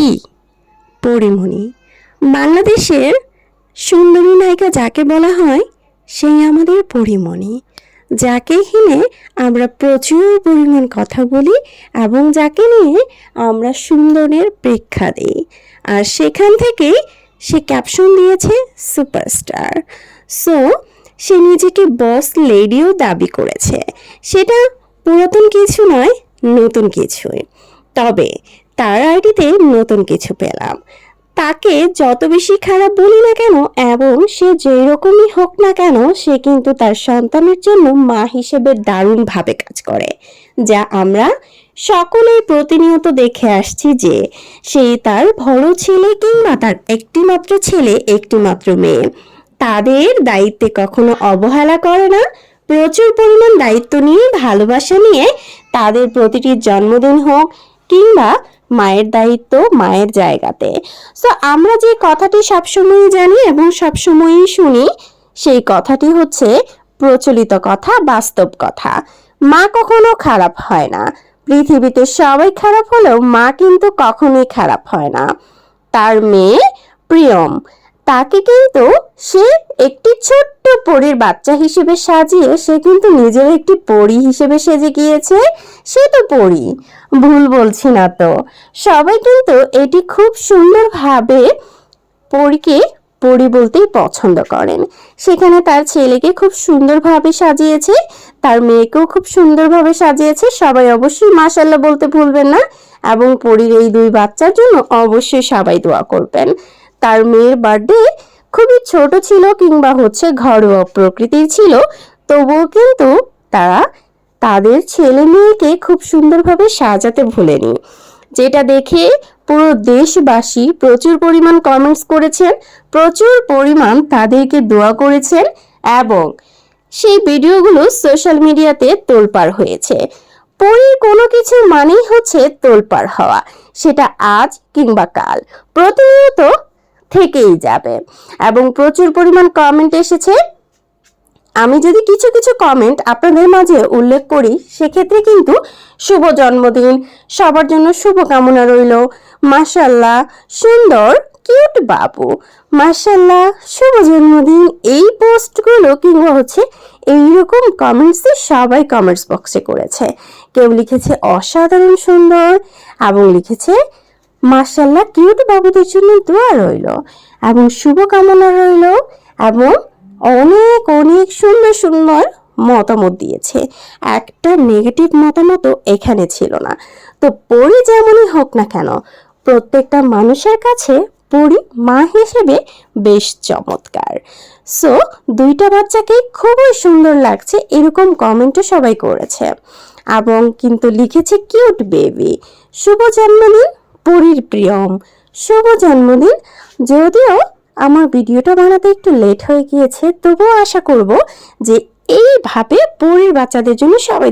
কি? পরিমণি, বাংলাদেশের সুন্দরী নায়িকা যাকে বলা হয়, সেই আমাদের পরিমণি। যাকে হিনে আমরা প্রচুর পরিমাণ কথা বলি এবং যাকে নিয়ে আমরা সুন্দরের প্রেক্ষা দিই। আর সেখান থেকেই সে ক্যাপশন দিয়েছে সুপারস্টার সো সে নিজেকে বস লেডিও দাবি করেছে। সেটা পুরাতন কিছু নয়, নতুন কিছুই। তবে তার আইডিতে নতুন কিছু পেলাম। তাকে যত বেশি খারাপ বলি না কেন, এবং সে যেই রকমই হোক না কেন, সে কিন্তু তার সন্তানের জন্য মা হিসেবে দারুণভাবে কাজ করে, যা আমরা সকলেই প্রতিনিয়ত দেখে আসছি যে সে তার বড় ছেলে কিংবা তার একটিমাত্র ছেলে, একটিমাত্র মেয়ে। তাদের দায়িত্বে কখনো অবহেলা করে না, প্রচুর পরিমাণ দায়িত্ব নিয়ে, ভালোবাসা নিয়ে তাদের প্রতিটি জন্মদিন হোক কিংবা মায়ের দায়িত্ব, মায়ের জায়গাতে। সো আমরা যে কথাটি সবসময়ই জানি এবং সবসময়ই শুনি, সেই কথাটি হচ্ছে প্রচলিত কথা, বাস্তব কথা। মা কখনো খারাপ হয় না। পৃথিবীতে সবাই খারাপ হলেও মা কিন্তু কখনোই খারাপ হয় না। তার মেয়ে প্রিয়ম। তাকে কিন্তু সে একটি ছোট্ট পরীর বাচ্চা হিসেবে সাজিয়ে সে কিন্তু নিজের একটি পরী হিসেবে সেজে গিয়েছে। সে তো পরী। ভুল বলছি না তো। সবাই কিন্তু এটি খুব সুন্দরভাবে পরীকে পরী বলতেই পছন্দ করেন। সেখানে তার ছেলেকে খুব সুন্দরভাবে সাজিয়েছে, তার মেয়েকেও খুব সুন্দরভাবে সাজিয়েছে। সবাই অবশ্যই মাসাল্লাহ বলতে ভুলবেন না এবং পরীর এই দুই বাচ্চার জন্য অবশ্যই সবাই দোয়া করবেন। তার মেয়ের বার্থডে খুবই ছোট ছিল কিংবা হচ্ছে ঘরোয়া প্রকৃতির ছিল, তবুও কিন্তু তারা তাদের ছেলে মেয়েকে খুব সুন্দরভাবে সাজাতে ভুলেনি। যেটা দেখে পুরো দেশবাসী প্রচুর পরিমাণ কমেন্টস করেছেন, প্রচুর পরিমাণ তাদেরকে দোয়া করেছেন এবং সেই ভিডিওগুলো সোশ্যাল মিডিয়াতে তোলপাড় হয়েছে। পরীর কোনো কিছু মানেই হচ্ছে তোলপাড় হওয়া, সেটা আজ কিংবা কাল। প্রতিনিয়ত থেকেই যাবে। এবং প্রচুর পরিমাণ কমেন্ট এসেছে। আমি যদি কিছু কিছু কমেন্ট আপনাদের মাঝে উল্লেখ করি, সেক্ষেত্রে কিন্তু শুভ জন্মদিন। সবার জন্য শুভকামনা রইল। মাশাল্লাহ সুন্দর কিউট বাবু। মাশাল্লাহ শুভ জন্মদিন। এই পোস্টগুলো কিংবা হচ্ছে এইরকম কমেন্টসে সবাই কমেন্টস বক্সে করেছে। কেউ লিখেছে অসাধারণ সুন্দর এবং লিখেছে মাশাল্লাহ কিউট বাবুদের জন্য দোয়া রইল। এবং শুভকামনা রইল এবং অনেক অনেক সুন্দর সুন্দর মতামত দিয়েছে। একটা নেগেটিভ মতামতও এখানে ছিল না। তো পরি যেমনই হোক না কেন, প্রত্যেকটা মানুষের কাছে পরি মা হিসেবে বেশ চমৎকার। সো দুইটা বাচ্চাকে খুবই সুন্দর লাগছে, এরকম কমেন্টও সবাই করেছে। এবং কিন্তু লিখেছে কিউট বেবি শুভ জন্মদিন। পরীর প্রিয়ম। শুভ জন্মদিন। যদিও আমার ভিডিওটা বানাতে একটু লেট হয়ে গিয়েছে, তবুও আশা করব যে এইভাবে পুরীর বাচ্চাদের জন্য সবাই